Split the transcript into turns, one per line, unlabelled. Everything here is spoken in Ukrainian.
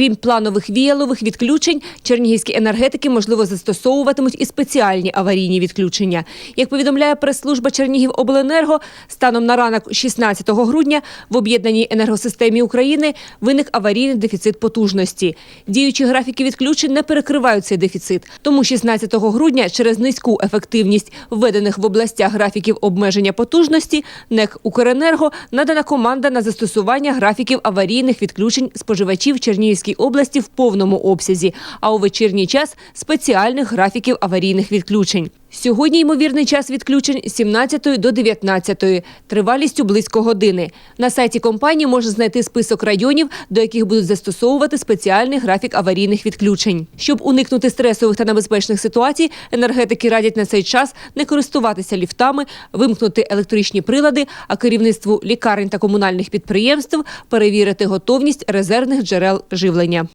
Крім планових віялових відключень, чернігівські енергетики можливо застосовуватимуть і спеціальні аварійні відключення. Як повідомляє прес-служба Чернігівобленерго, станом на ранок 16 грудня в об'єднаній енергосистемі України виник аварійний дефіцит потужності. Діючі графіки відключень не перекривають цей дефіцит. Тому 16 грудня через низьку ефективність введених в областях графіків обмеження потужності НЕК «Укренерго» надана команда на застосування графіків аварійних відключень споживачів Чернігівській області в повному обсязі, а у вечірній час спеціальних графіків аварійних відключень. Сьогодні ймовірний час відключень з 17 до 19, тривалістю близько години. На сайті компанії можна знайти список районів, до яких будуть застосовувати спеціальний графік аварійних відключень. Щоб уникнути стресових та небезпечних ситуацій, енергетики радять на цей час не користуватися ліфтами, вимкнути електричні прилади, а керівництву лікарень та комунальних підприємств перевірити готовність резервних джерел живлення.